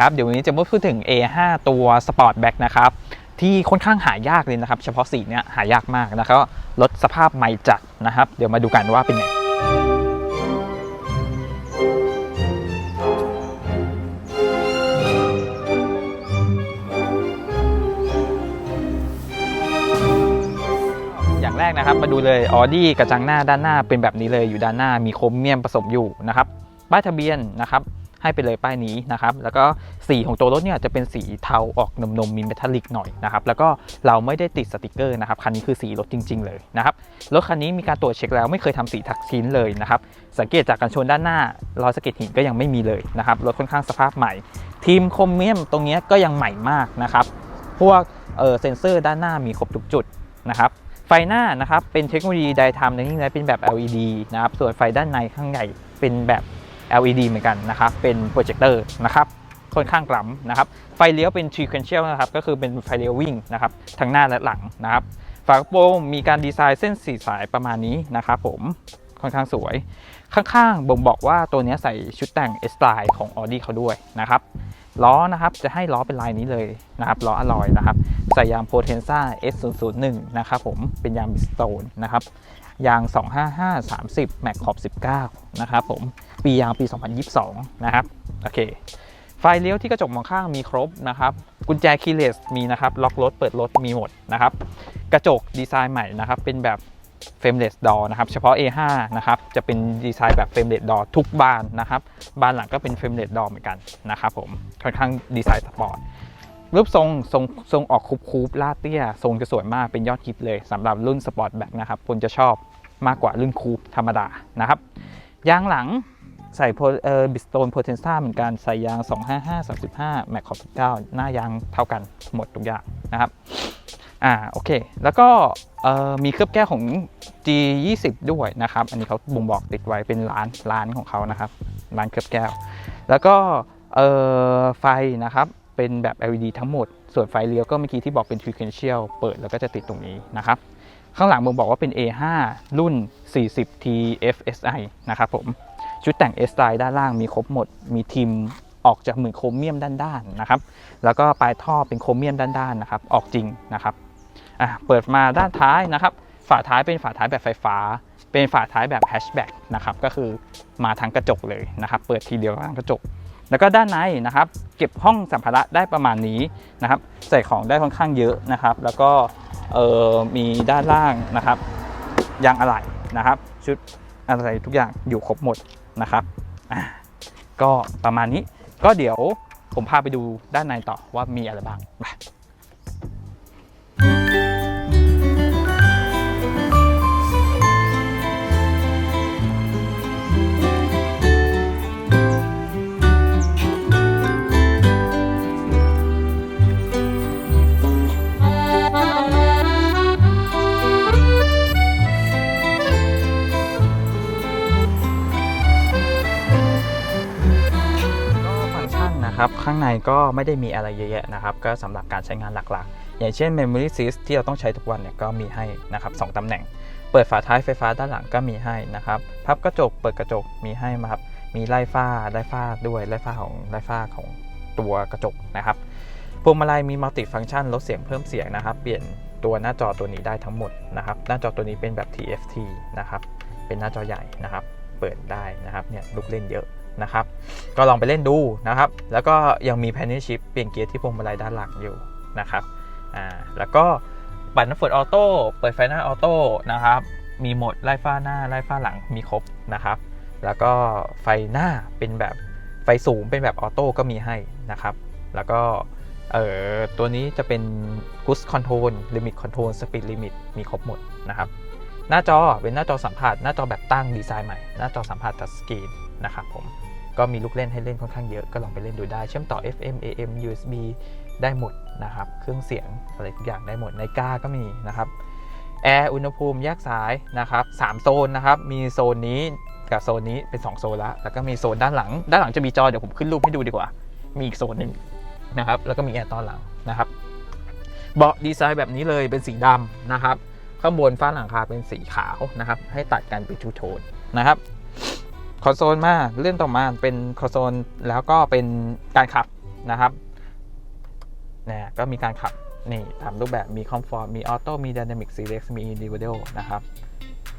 ครับเดี๋ยววันนี้จะมาพูดถึง A5 ตัว Sport Back นะครับที่ค่อนข้างหายากเลยนะครับ เฉพาะสีเนี้ยหายากมากนะครับรถสภาพใหม่จัดนะครับ เดี๋ยวมาดูกันว่าเป็นไงอย่างแรกนะครับมาดูเลยออดี้กระจังหน้าด้านหน้าเป็นแบบนี้เลยอยู่ด้านหน้ามีโครเมียมผสมอยู่นะครับป้ายทะเบียนนะครับ ให้ไปเลยป้ายนี้นะครับ แล้วก็สีของตัวรถเนี่ยจะเป็นสีเทาออกนมนมมีเมทัลลิกหน่อยนะครับ แล้วก็เราไม่ได้ติดสติกเกอร์นะครับ คันนี้คือสีรถจริง ๆ เลยนะครับ รถคันนี้มีการตรวจเช็คแล้วไม่เคยทำสีทักชิ้นเลยนะครับ สังเกตจากการชนด้านหน้ารอยสะเก็ดหินก็ยังไม่มีเลยนะครับ รถค่อนข้างสภาพใหม่ ทีมครเมียมตรงนี้ก็ยังใหม่มากนะครับ พวกเออเซนเซอร์ด้านหน้ามีครบทุกจุดนะครับไฟหน้านะครับเป็นเทคโนโลยีไดทามในที่นี้เป็นแบบ LED นะครับ ส่วนไฟด้านในข้างในเป็นแบบ LED เหมือนกันนะครับเป็นโปรเจคเตอร์นะครับค่อนข้างกล้ำนะครับไฟเลี้ยวเป็น sequential นะครับก็คือเป็นไฟเลี้ยววิ่งนะครับทั้งหน้าและหลังนะครับฝากระโปรงมีการดีไซน์เส้นสีสายประมาณนี้นะครับผมค่อนข้างสวย ข้างๆบ่งบอกว่าตัวนี้ใส่ชุดแต่ง S line ของ Audi เขาด้วยนะครับล้อนะครับจะให้ล้อเป็นลายนี้เลยนะครับล้ออลอยนะครับใส่ยาง Potenza S001 นะครับผมเป็นยางบิสโตนนะครับยาง 255 30 แม็กขอบ 19 นะครับผม ปียางปี 2022 นะครับ โอเค ไฟเลี้ยวที่กระจกมองข้างมีครบนะครับ กุญแจคีย์เลสมีนะครับ ล็อกรถ เปิดรถ มีหมดนะครับ กระจกดีไซน์ใหม่นะครับ เป็นแบบเฟรมเลสดอนะครับ เฉพาะ A5 นะครับ จะเป็นดีไซน์แบบเฟรมเลสดอทุกบานนะครับ บานหลังก็เป็นเฟรมเลสดอเหมือนกันนะครับผม ค่อนข้างดีไซน์สปอร์ตรูปทรงทรงทรงออกคูบคูบลาเตี้ย ทรงจะสวยมากเป็นยอดฮิตเลยสำหรับรุ่นสปอร์ตแบ็กนะครับคนจะชอบมากกว่ารุ่นคูบธรรมดานะครับยางหลัง ใส่เอ่อบิสโตนโพเทนซ่าเหมือนกันใส่ยาง 255 35 แม็กขอบ19 หน้ายางเท่ากันหมดทุกอย่างนะครับอ่าโอเค แล้วก็เอ่อมีเคลือบแก้วของ G20 ด้วยนะครับ อันนี้เขาบ่งบอกติดไว้เป็นร้านร้านของเขานะครับร้านเคลือบแก้ว แล้วก็เอ่อไฟนะครับเป็นแบบ LED ทั้งหมด ส่วนไฟเลี้ยวก็เมื่อกี้ที่บอกเป็น sequential เปิดแล้วก็จะติดตรงนี้นะครับ ข้างหลังผมบอกว่าเป็น A5 รุ่น 40 TFSI นะครับผม ชุดแต่ง S Line ด้านล่างมีครบหมด มีทิมออกจากเหมือนโครเมียมด้านๆนะครับ แล้วก็ปลายท่อเป็นโครเมียมด้านๆนะครับ ออกจริงนะครับอะเปิดมาด้านท้ายนะครับ ฝาท้ายเป็นฝาท้ายแบบไฟฟ้า เป็นฝาท้ายแบบแฮชแบ็กนะครับ ก็คือมาทั้งกระจกเลยนะครับ เปิดทีเดียวทั้งกระจก แล้วก็ด้านในนะครับ เก็บห้องสัมภาระได้ประมาณนี้นะครับ ใส่ของได้ค่อนข้างเยอะนะครับ แล้วก็มีด้านล่างนะครับ ยางอะไหล่นะครับ ชุดอะไรทุกอย่างอยู่ครบหมด นะครับอะก็ประมาณนี้ก็เดี๋ยวผมพาไปดูด้านในต่อว่ามีอะไรบ้าง นะครับ ข้างในก็ไม่ได้มีอะไรเยอะแยะนะครับ ก็สำหรับการใช้งานหลักๆ อย่างเช่น Memory Seat ที่เราต้องใช้ทุกวันเนี่ยก็มีให้นะครับสองตำแหน่ง เปิดฝาท้ายไฟฟ้าด้านหลังก็มีให้นะครับ พับกระจก เปิดกระจกมีให้มาครับ มีไล่ฝ้าไล่ฝ้าด้วยไล่ฝ้าของไล่ฝ้าของตัวกระจกนะครับพวงมาลัยมีมัลติฟัง c t ชันลดเสียงเพิ่มเสียงนะครับ เปลี่ยนตัวหน้าจอตัวนี้ได้ทั้งหมดนะครับ หน้าจอตัวนี้เป็นแบบ TFT นะครับ เป็นหน้าจอใหญ่นะครับ เปิดได้นะครับ เนี่ยลูกเล่นเยอะ นะครับ ก็ลองไปเล่นดูนะครับ แล้วก็ยังมี Paddle Shift เปลี่ยนเกียร์ที่พวงมาลัยด้านหลังอยู่นะครับอ่าแล้วก็ปัดน้ำฝนออโต้เปิดไฟหน้าออโต้นะครับมีโหมดไล่ฟ้าหน้าไล่ฟ้าหลังมีครบนะครับ แล้วก็ไฟหน้าเป็นแบบไฟสูงเป็นแบบออโต้ก็มีให้นะครับ แล้วก็เอ่อตัวนี้จะเป็น Cruise Control Limit Control Speed Limit มีครบหมดนะครับ หน้าจอเป็นหน้าจอสัมผัสหน้าจอแบบตั้งดีไซน์ใหม่ หน้าจอสัมผัสทัชสกรีนนะครับผม ก็มีลูกเล่นให้เล่นค่อนข้างเยอะก็ลองไปเล่นดูได้ เชื่อมต่อ FM AM USB ได้หมดนะครับ เครื่องเสียงอะไรทุกอย่างได้หมดในกาก็มีนะครับแอร์อุณหภูมิแยกสายนะครับสามโซนนะครับ มีโซนนี้กับโซนนี้เป็น 2 โซนแล้วแล้วก็มีโซนด้านหลัง ด้านหลังจะมีจอเดี๋ยวผมขึ้นรูปให้ดูดีกว่า มีอีกโซนหนึ่งนะครับ แล้วก็มีแอร์ตอนหลังนะครับ เบาะดีไซน์แบบนี้เลยเป็นสีดำนะครับ ข้างบนฝ้าหลังคาเป็นสีขาวนะครับ ให้ตัดกันเป็นทูโทนนะครับ คอนโซลมาเลื่อนต่อมาเป็นคอนโซลแล้วก็เป็นการขับนะครับเนี่ยก็มีการขับนี่ตามรูปแบบมีคอมฟอร์ตมีออโต้มี Dynamic Select มี Individual นะครับ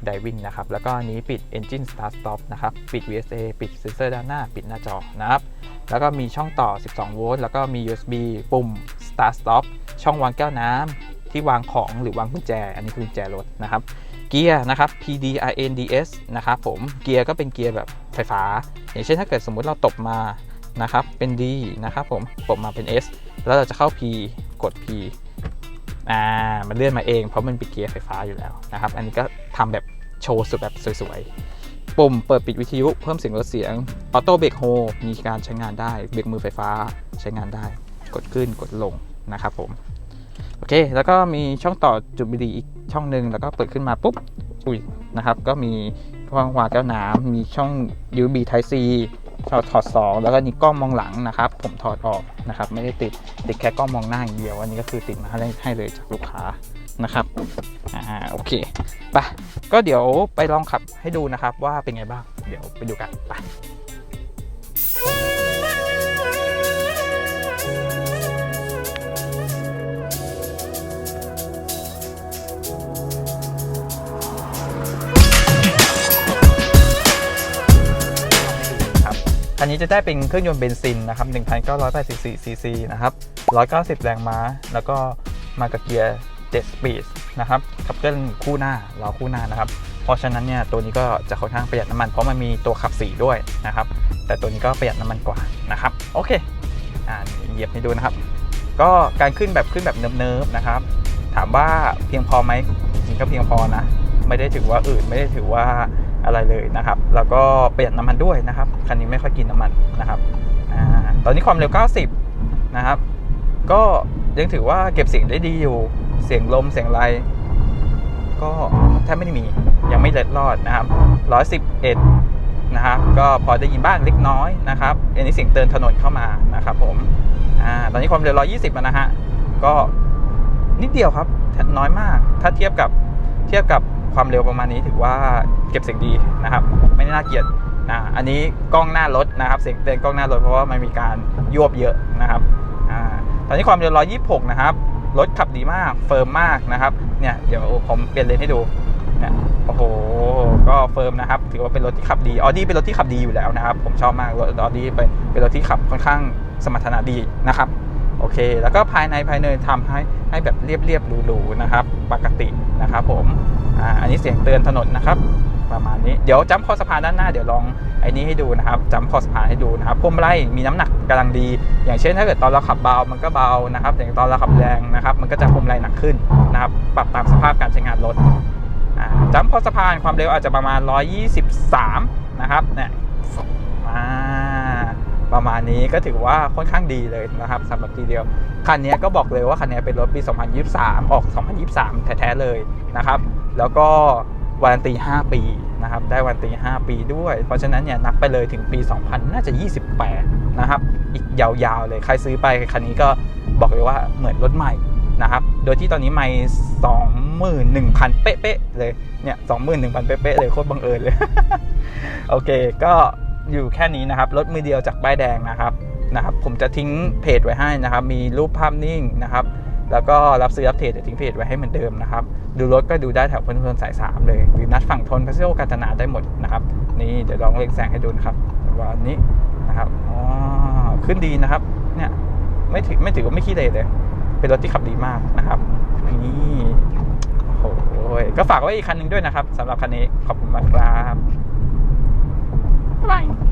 ไดวิ่งนะครับ แล้วก็อันนี้ปิด Engine Start Stop นะครับ ปิด VSA ปิดเซนเซอร์ด้านหน้า ปิดหน้าจอนะครับ แล้วก็มีช่องต่อ 12 โวลต์แล้วก็มี USB ปุ่ม Start Stop ช่องวางแก้วน้ำที่วางของหรือวางกุญแจ อันนี้คือกุญแจรถนะครับ เกียร์นะครับ PDRNDS นะครับผมเกียร์ก็เป็นเกียร์แบบไฟฟ้า อย่างเช่นถ้าเกิดสมมุติเราตบมานะครับเป็น D นะครับผมตบมาเป็น S แล้วเราจะเข้า P กด P อ่ามันเลื่อนมาเองเพราะมันเป็นเกียร์ไฟฟ้าอยู่แล้วนะครับ อันนี้ก็ทำแบบโชว์สุดแบบสวยๆ ปุ่มเปิดปิดวิทยุเพิ่มเสียงลดเสียงออโต้เบรกโฮมีการใช้งานได้เบรกมือไฟฟ้าใช้งานได้ กดขึ้นกดลงนะครับผม โอเค แล้วก็มีช่องต่อจุดบุหรี่อีก ช่องหนึ่งแล้วก็เปิดขึ้นมาปุ๊บอุ้ยนะครับ ก็มีช่องวางแก้วน้ำมีช่อง USB Type C ถอดถอด 2 แล้วก็นี่กล้องมองหลังนะครับ ผมถอดออกนะครับ ไม่ได้ติดติดแค่กล้องมองหน้าอย่างเดียว อันนี้ก็คือติดมาให้ให้เลยจากลูกค้านะครับอ่าโอเคไปก็เดี๋ยวไปลองขับให้ดูนะครับว่าเป็นไงบ้าง เดี๋ยวไปดูกันไป คันนี้จะได้เป็นเครื่องยนต์เบนซินนะครับ1,984ซีซีนะครับ190 แรงม้า แล้วก็มากับเกียร์ 7 สปีดนะครับขับเคลื่อนคู่หน้าล้อคู่หน้านะครับ เพราะฉะนั้นเนี่ยตัวนี้ก็จะค่อนข้างประหยัดน้ำมันเพราะมันมีตัวขับสีด้วยนะครับ แต่ตัวนี้ก็ประหยัดน้ำมันกว่านะครับ โอเคอ่าเหยียบให้ดูนะครับ ก็การขึ้นแบบขึ้นแบบเนิบๆนะครับ ถามว่าเพียงพอไหมจริงก็เพียงพอนะ ไม่ได้ถือว่าอืดไม่ได้ถือว่า อะไรเลยนะครับ แล้วก็เประหยัดน้ำมันด้วยนะครับ คันนี้ไม่ค่อยกินน้ำมันนะครับอตอนนี้ความเร็ว 90 นะครับ ก็ยังถือว่าเก็บเสียงได้ดีอยู่ เสียงลมเสียงไร ก็แทบไม่ได้มี ยังไม่เล็ดรอดนะครับ 111 นะครับ ก็พอได้ยินบ้างเล็กน้อยนะครับอันนี้เสียงเตือนถนนเข้ามานะครับผมอตอนนี้ความเร็ว 120 นะฮะ ก็นิดเดียวครับ น้อยมาก ถ้าเทียบกับเทียบกับ ความเร็วประมาณนี้ถือว่าเก็บเสียงดีนะครับ ไม่น่าเกลียดนะอันนี้กล้องหน้ารถนะครับเสียงเตือนกล้องหน้ารถเพราะว่ามันมีการยวบเยอะนะครับอ่าตอนนี้ความเร็ว 126 นะครับรถขับดีมากเฟิร์มมากนะครับเนี่ยเดี๋ยวผมเปลี่ยนเลนให้ดูเนี่ยโอ้โหก็เฟิร์มนะครับถือว่าเป็นรถที่ขับดีออดี้เป็นรถที่ขับดีอยู่แล้วนะครับ ผมชอบมากรถออดี้เป็นเป็นรถที่ขับค่อนข้างสมรรถนะดีนะครับ โอเค แล้วก็ภายในภายในทำให้ให้แบบเรียบเรียบหรูๆนะครับ ปกตินะครับผมอ่าอันนี้เสียงเตือนถนนนะครับ ประมาณนี้เดี๋ยวจำคอสะพานด้านหน้าเดี๋ยวลองไอ้นี้ให้ดูนะครับจำคอสะพานให้ดูนะครับพวงมาลัยมีน้ำหนักกำลังดี อย่างเช่นถ้าเกิดตอนเราขับเบามันก็เบานะครับอย่างตอนเราขับแรงนะครับ มันก็จะพวงมาลัยหนักขึ้นนะครับ ปรับตามสภาพการใช้งานรถอ่าจำคอสะพานความเร็วอาจจะประมาณ 123 นะครับเนี่ยอ่า ประมาณนี้ก็ถือว่าค่อนข้างดีเลยนะครับสำหรับทีเดียวคันนี้ก็บอกเลยว่าคันนี้เป็นรถปี 2023 ออก 2023 แท้ๆเลยนะครับ แล้วก็วารันตี 5 ปีนะครับได้วารันตี 5 ปีด้วย เพราะฉะนั้นเนี่ยนับไปเลยถึงปี 2000 น่าจะ 28 นะครับ อีกยาวๆเลยใครซื้อไปคันนี้ก็บอกเลยว่าเหมือนรถใหม่นะครับ โดยที่ตอนนี้ไม่21,000 เป๊ะๆเลยเนี่ย21,000 เป๊ะๆเลยโคตรบังเอิญเลย โอเคก็ อยู่แค่นี้นะครับ รถมือเดียวจากป้ายแดงนะครับนะครับ ผมจะทิ้งเพจไว้ให้นะครับ มีรูปภาพนิ่งนะครับ แล้วก็รับซื้อรับเทรดเดี๋ยวทิ้งเพจไว้ให้เหมือนเดิมนะครับ ดูรถก็ดูได้แถวพนนสาย 3 เลย หรือนัดฝั่งทนพัสโอการจนาได้หมดนะครับ นี่เดี๋ยวลองเล็งแสงให้ดูนะครับวันนี้นะครับอ๋อขึ้นดีนะครับ เนี่ยไม่ถือไม่ถือว่าไม่ขี้เลยเลย เป็นรถที่ขับดีมากนะครับนี่โอ้โหก็ฝากไว้อีกคันหนึ่งด้วยนะครับสำหรับคันนี้ขอบคุณมากครับ Klein.